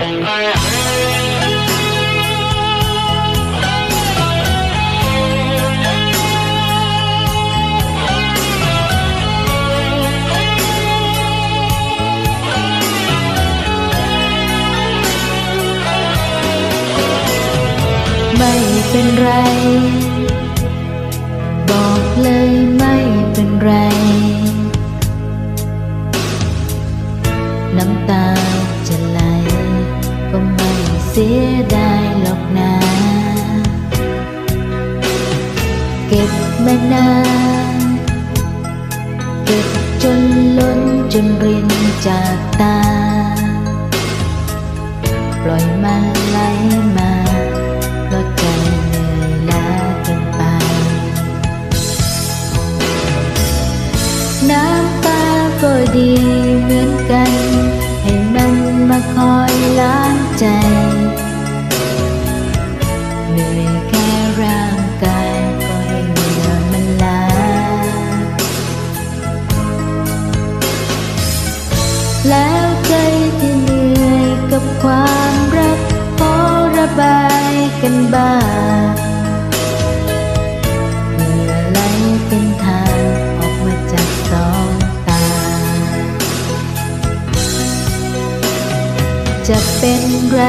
ไม่เป็นไร บอกเลยไม่เป็นไร น้ำตาจะไหล เสียดายหรอกนะเก็บมานานเก็บจนล้นจนรินจากตา ปล่อยมันไหลมาเพราะใจเหนื่อยล้าเกินไป น้ำตาก็ดีเหมือนกันให้มันมา คอยล้างใจ เหนื่อยแค่ร่างกายก็ให้เหนื่อยมันล้าแล้วใจที่เหนื่อยกับความรักขอระบายกันบ้าง จะเป็นไร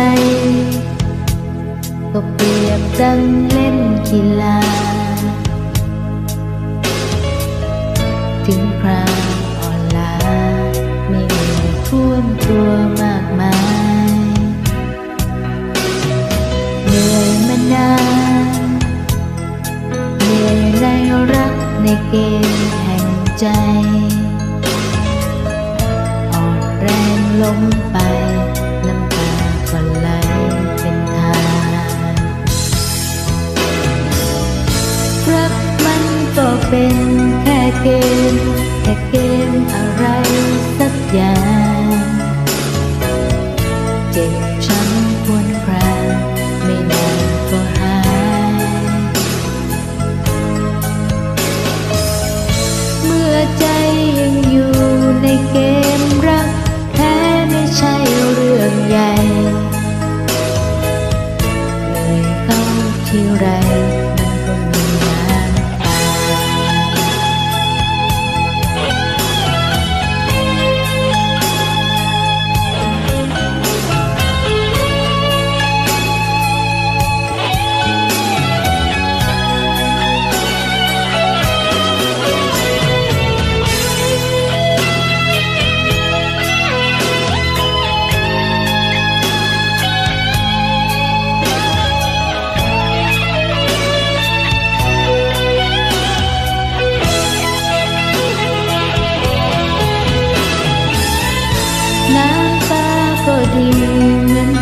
ก็เปรียบดังเล่นกีฬา ถึงคราวอ่อนล้าไม่มีท่วมตัวมากมาย เหนื่อยมานานเหนื่อยในรักในเกมแห่งใจ อ่อนแรงล้มไป รักมันก็เป็นแค่เกม แค่เกมอะไรสักอย่าง เจ็บช้ำควรครางไม่นานก็หาย เมื่อใจยังอยู่ในเกมรักแท้ไม่ใช่เรื่องใหญ่ เลยเข้าที่ไร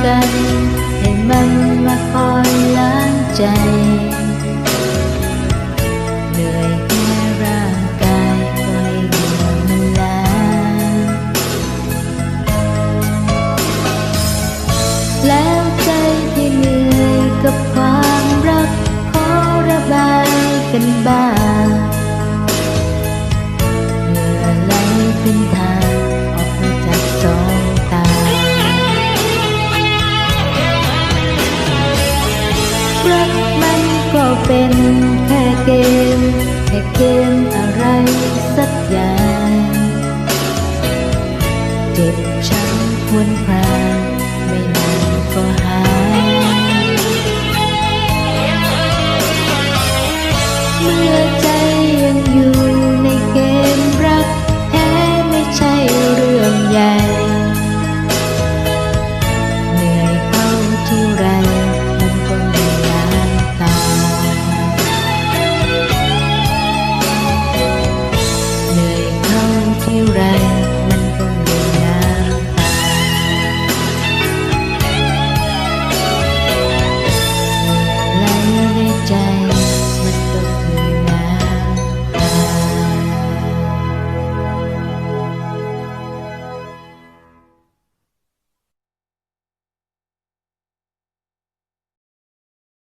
กัน ให้มันมาคอยล้างใจ เหนื่อยแค่ร่างกายก็ให้เหงื่อมันล้างแล้วใจที่เหนื่อยกับความรัก ขอระบายกันบ้างเหงื่อไหลเป็นทาง รักมันก็เป็นแค่เกม แค่เกมอะไรสักอย่าง เจ็บช้ำควรคร day.